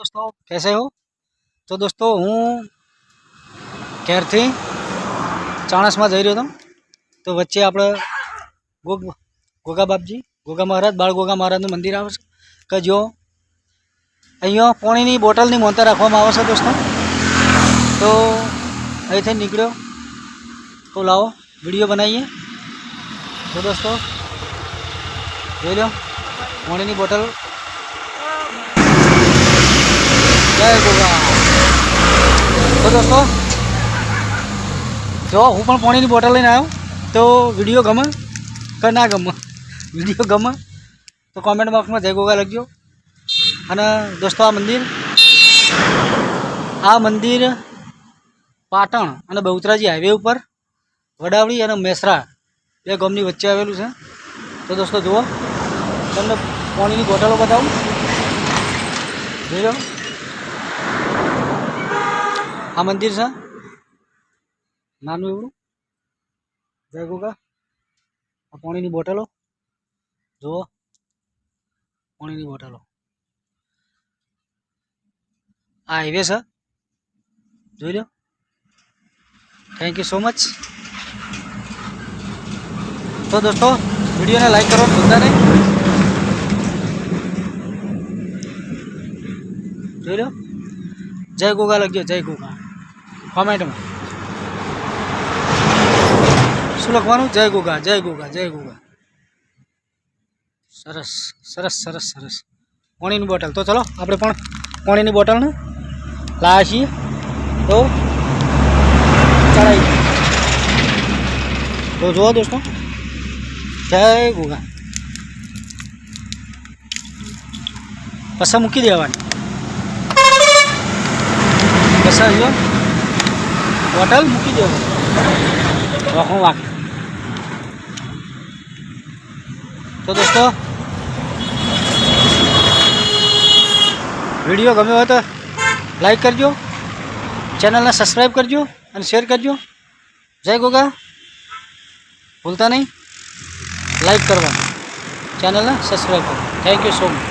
दोस्तों कैसे हो તો દોસ્તો હું ઘેરથી ચાણસમાં જઈ રહ્યો હતો તો વચ્ચે આપણે ગોગ ગોગા બાપજી ગોગા મહારાજ બાળ ગોગા મહારાજનું મંદિર આવે છે કે જો અહીંયા પાણીની બોટલની મોનતા રાખવામાં આવે છે દોસ્તો તો અહીંથી નીકળ્યો તો લાવો વિડીયો બનાવીએ તો દોસ્તો જોઈ લો પાણીની બોટલ જય ગોગા તો દોસ્તો જો, હું પણ પાણીની બોટલ લઈને આવ્યો. તો વીડિયો ગમે કે ના ગમે? વીડિયો ગમે તો કોમેન્ટ બોક્સમાં જય ગોગા લખજો. અને દોસ્તો, આ મંદિર આ મંદિર પાટણ અને બહુતરાજી હાઈવે ઉપર વડાવડી અને મેસરા બે ગામની વચ્ચે આવેલું છે. તો દોસ્તો, જુઓ, તમને પાણીની બોટલો બતાવું. જોઈ લો. આ મંદિર છે? નાનું એવું? જય ગોગા. આ પાણીની બોટલો. જુઓ. પાણીની બોટલો. આ હાઈવે છે. જોઈ લો. થેન્ક યુ સો મચ તો દોસ્તો, વિડીયોને લાઈક કરો બધાને. જોઈ લો. જય ગોગા લખજો જય ગોગા. કોમેન્ટમાં શું લખવાનું? જય ગોગા જય ગોગા જય ગોગા. સરસ સરસ સરસ સરસ. પાણીની બોટલ. તો ચલો, આપણે પણ પાણીની બોટલને લાવ્યા છીએ. તો ચડાવી. તો જુઓ દોસ્તો. જય ગોગા. પસા મૂકી દેવાની? પસા જો બોટલ મૂકી દેવાની રોખો વાક તો દોસ્તો વીડિયો ગમ્યો હોય તો લાઈક કરજો ચેનલને સબસ્ક્રાઈબ કરજો અને શેર કરજો જય ગોગા ભૂલતા નહીં લાઈક કરવાનું ચેનલને સબસ્ક્રાઈબ કરો થેન્ક યુ સો મચ